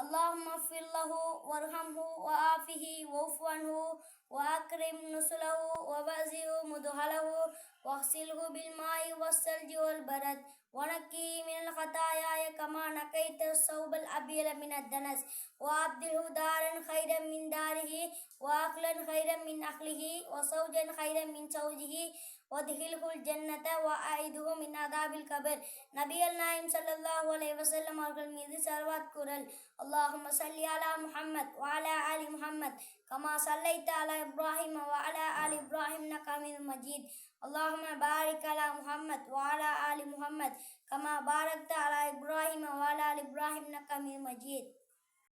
اللهم اغفر له وارحمه وعافه واعف عنه وأكرم نسله وبأزه مدخله واغسله بالماء والثلج والبرد ونقيه من الخطايا كما نقيت الصوب الأبيض من الدنس وأبدله دارا خيرا من داره وأخلا خيرا من أخله وصوجا خيرا من زوجه وادخله الجنة وأعيده من عذاب القبر. نبي الله صلى الله عليه وسلم أرغل ميدي سروات كرل اللهم صل على محمد وعلى آل محمد كما صليت على إبراهيم وعلى آل إبراهيم نقام المجيد اللهم بارك على محمد وعلى آل محمد كما باركت على إبراهيم وعلى آل إبراهيم نقام المجيد